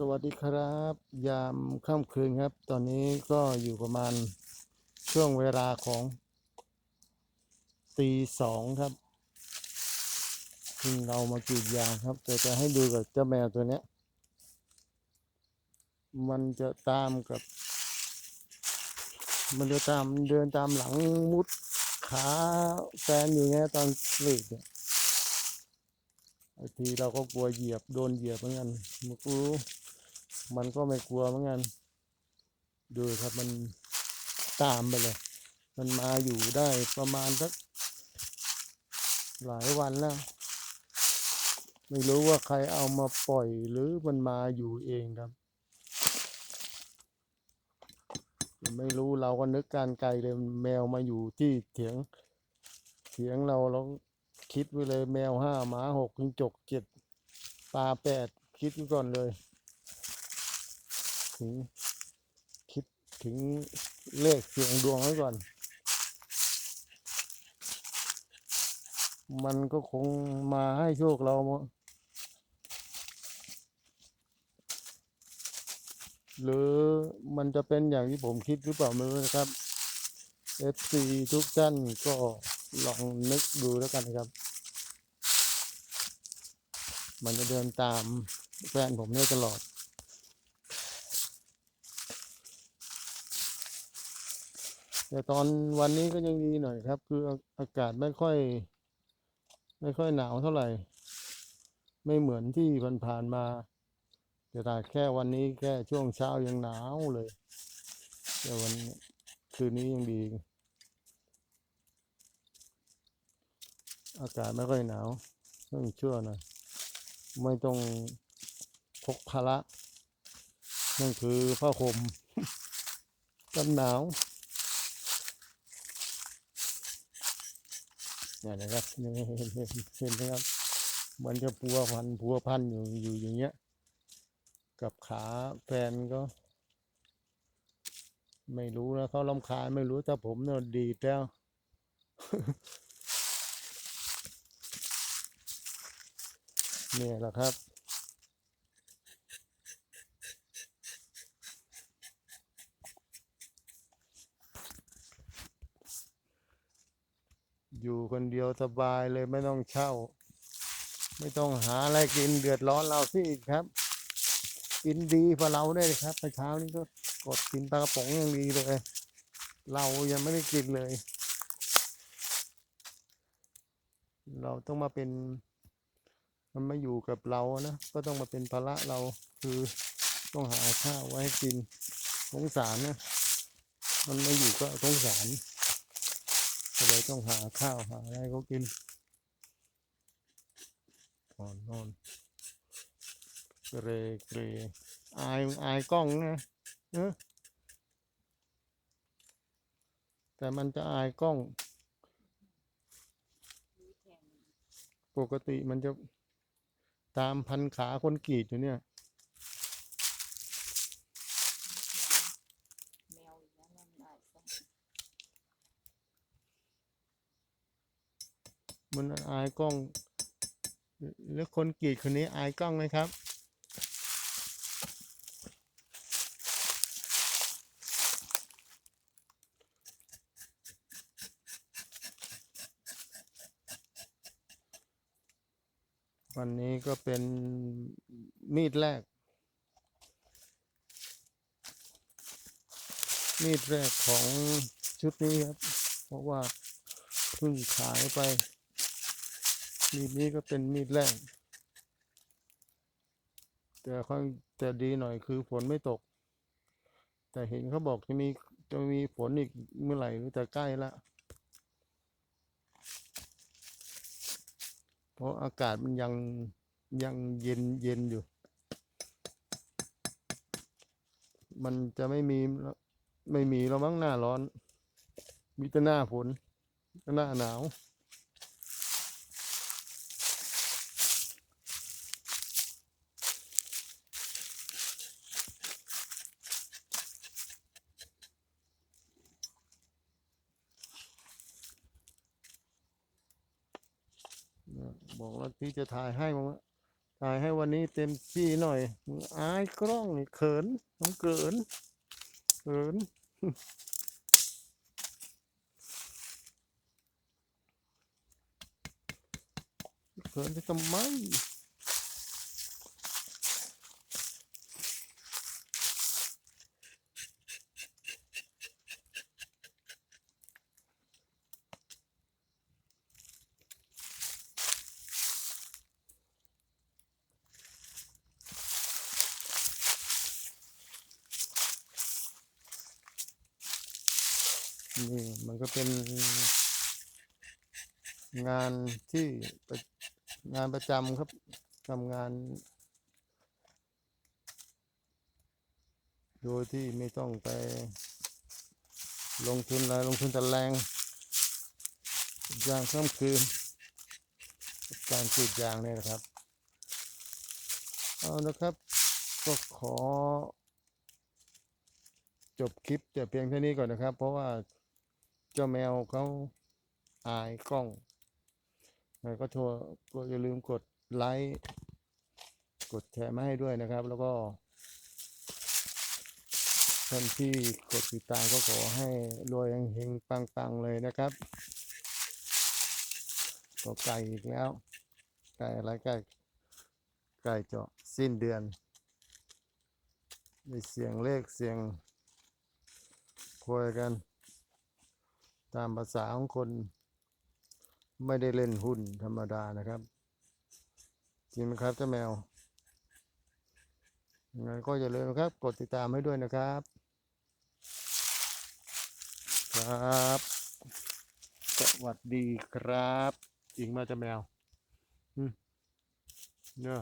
สวัสดีครับ ยามค่ำคืนครับ ตอนนี้ก็อยู่ประมาณช่วงเวลาของตีสองครับซึ่งเรามากรีดยางครับแต่จะให้ดูกับเจ้าแมวตัวเนี้ย มันจะตามกับ มันจะตามเดินตามหลังมุดขาแฟนอยู่ไงตอนกรีดเนี่ยบางทีเราก็กลัวเหยียบโดนเหยียบเหมือนกันมันก็รู้ มันก็ไม่กลัวเหมือนกัน ดูครับมันตามไปเลย มันมาอยู่ได้ประมาณสักหลายวันแล้ว ไม่รู้ว่าใครเอามาปล่อยหรือมันมาอยู่เองครับไม่รู้เราก็นึกการไกลเลยแมวมาอยู่ที่เถียงเถียงเราเราคิดไว้เลยแมวห้าหมาหกจิงจกเจ็ดปลาแปดคิดไว้ก่อนเลย ถึงคิดถึงเลขเสียงดวงไว้ก่อน มันก็คงมาให้โชคเราหรือมันจะเป็นอย่างที่ผมคิดหรือเปล่าไม่รู้นะครับ FC ทุกท่านก็ลองนึกดูแล้วกันนะครับ มันจะเดินตามแฟนผมได้ตลอด แต่ตอนวันนี้ก็ยังดีหน่อยครับ คืออากาศไม่ค่อย ไม่ค่อยหนาวเท่าไหร่ ไม่เหมือนที่ผ่านๆมาแต่ถ้าแค่วันนี้แค่ช่วงเช้ายังหนาวเลยแต่วันคืนนี้ยังดี อากาศไม่ค่อยหนาวต้องชั่วหน่อยไม่ต้องพกภาระนั่นคือผ้าห่มกันหนาว เนี่ยนะครับเห็นไหมครับมันจะพัวพันพัวพันอยู่อยู่อย่างเงี้ย กับขาแฟนก็ ไม่รู้นะเขาลำคาญไม่รู้แต่ผมเนี่ยดีแล้วเนี่ยแหละครับ อยู่คนเดียวสบายเลยไม่ต้องเช่า ไม่ต้องหาอะไรกินเดือดร้อนเราสิอีกครับ กินดีกว่าเราได้เลยครับเมื่อเช้านี้ก็กดกินปลากระป๋องอย่างดีเลย เรายังไม่ได้กินเลย เราต้องมาเป็น มันมาอยู่กับเรานะก็ต้องมาเป็นภาระเราคือต้องหาข้าวไว้ให้กินสงสารนะ มันไม่อยู่ก็สงสาร ก็เลยต้องหาข้าวหาอะไรเขากินก่อนนอนเกรเกรอายอายกล้องนะเออแต่มันจะอายกล้อง ปกติมันจะตามพันขาคนกรีดอยู่เนี่ย แมวอย่างนั้นมันอาจจะ มันอายกล้องแล้วคนกรีดคนนี้อายกล้องไหมครับ วันนี้ก็เป็นมีดแรก มีดแรกของชุดนี้ครับ เพราะว่าเพิ่งขายไป มีดนี้ก็เป็นมีดแรกแต่ค่อยแต่ดีหน่อยคือฝนไม่ตก แต่เห็นเขาบอกจะมีจะมีฝนอีกเมื่อไหร่หรือแต่ใกล้ละเพราะอากาศมันยังยังเย็นเย็นอยู่ มันจะไม่มีไม่มีแล้วมั้งหน้าร้อน มีแต่หน้าฝนหน้าหนาว บอกว่าที่จะถ่ายให้มั้งถ่ายให้วันนี้เต็มที่หน่อยมึงอายกล้องเขินน้ำเกินเขินเขินไปทำไม นี่มันก็เป็นงานที่ประงานประจำครับทำงาน โดยที่ไม่ต้องไปลงทุนอะไรลงทุนแต่แรงยางค่ำคืน การกรีดยางเนี่ยนะครับ เอานะครับ ก็ขอ จบคลิปแต่เพียงเท่านี้ก่อนนะครับ เพราะว่า เจ้าแมวเขาอายกล้องแล้วก็โทรก็อย่าลืมกดไลค์กดแชร์มาให้ด้วยนะครับ แล้วก็ท่านที่กดติดตามก็ขอให้รวยเฮงปังๆเลยนะครับก็ไก่อีกแล้ว ไก่อะไรไก่ไก่เจาะสิ้นเดือนมีเสียงเลขเสียงคุยกัน ตามภาษาของคนไม่ได้เล่นหุ้นธรรมดานะครับ จริงไหมครับเจ้าแมวยังไงก็อย่าลืมนะครับ กดติดตามให้ด้วยนะครับ ครับ สวัสดีครับจริงมาเจ้าแมว อืมเนี่ย